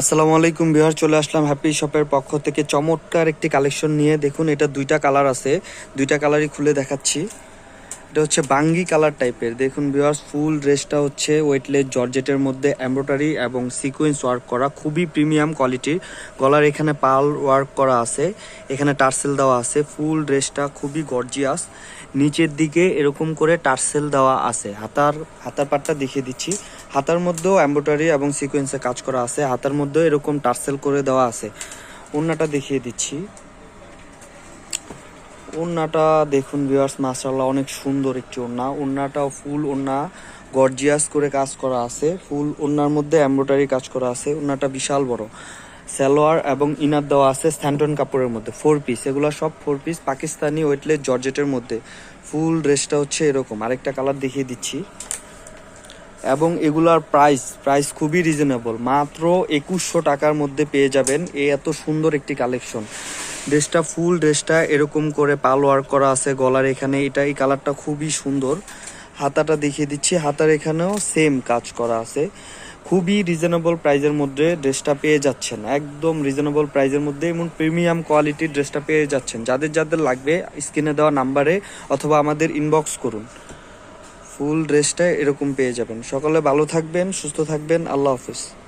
আসসালামু আলাইকুম বিহার চলে আসলাম হ্যাপি শপের পক্ষ থেকে। চমৎকার একটি কালেকশন নিয়ে দেখুন, এটা দুইটা কালার আছে। দুইটা কালারই খুলে দেখাচ্ছি। এটা হচ্ছে বাঙ্গি কালার টাইপের। দেখুন বিহার ফুল ড্রেসটা হচ্ছে ওয়েটলেস জর্জেটের মধ্যে এমব্রয়ডারি এবং সিকোয়েন্স ওয়ার্ক করা, খুবই প্রিমিয়াম কোয়ালিটির গলার এখানে পাল ওয়ার্ক করা আছে, এখানে টার্সেল দেওয়া আছে ফুল ড্রেসটা খুবই গর্জিয়াস নিচের দিকে এরকম করে টার্সেল দেওয়া আছে, হাতার হাতার পাটটা দেখিয়ে দিচ্ছি। হাতার মধ্যেও এমব্রয়ডারি এবং সিকোয়েন্সে কাজ করা আছে, হাতার মধ্যেও এরকম টার্সেল করে দেওয়া আছে। ওড়নাটা দেখিয়ে দিচ্ছি। ওড়নাটা দেখুন ভিউয়ার্স মাশাআল্লাহ অনেক সুন্দর একটি ওড়না। ওড়নাটাও ফুল ওড়না গর্জিয়াস করে কাজ করা আছে। ফুল ওড়নার মধ্যে এমব্রয়ডারি কাজ করা আছে। ওড়নাটা বিশাল বড়। সালোয়ার এবং ইনার দেওয়া আছে স্যান্টন কাপড়ের মধ্যে। ফোর পিস এগুলো সব ফোর পিস পাকিস্তানি ওয়েটলেস জর্জেটের মধ্যে। ফুল ড্রেসটা হচ্ছে এরকম। আরেকটা কালার দেখিয়ে দিচ্ছি। এবং এগুলার প্রাইস প্রাইস খুবই রিজনেবল মাত্র একুশশো টাকার মধ্যে পেয়ে যাবেন। এ এত সুন্দর একটি কালেকশন ড্রেসটা ফুল ড্রেসটা এরকম করে পাল ওয়ার্ক করা আছে, গলার এখানে। এটা, এই কালারটা খুবই সুন্দর। হাতাটা দেখিয়ে দিচ্ছি। হাতার এখানেও সেম কাজ করা আছে। খুবই রিজনেবল প্রাইজের মধ্যে ড্রেসটা পেয়ে যাচ্ছেন। একদম রিজনেবল প্রাইজের মধ্যে এমন প্রিমিয়াম কোয়ালিটির ড্রেসটা পেয়ে যাচ্ছেন। যাদের যাদের লাগবে স্ক্রিনে দেওয়া নাম্বারে অথবা আমাদের ইনবক্স করুন। ফুল ড্রেসটা এরকম পেয়ে যাবেন। সকলে ভালো থাকবেন, সুস্থ থাকবেন। আল্লাহ হাফিজ।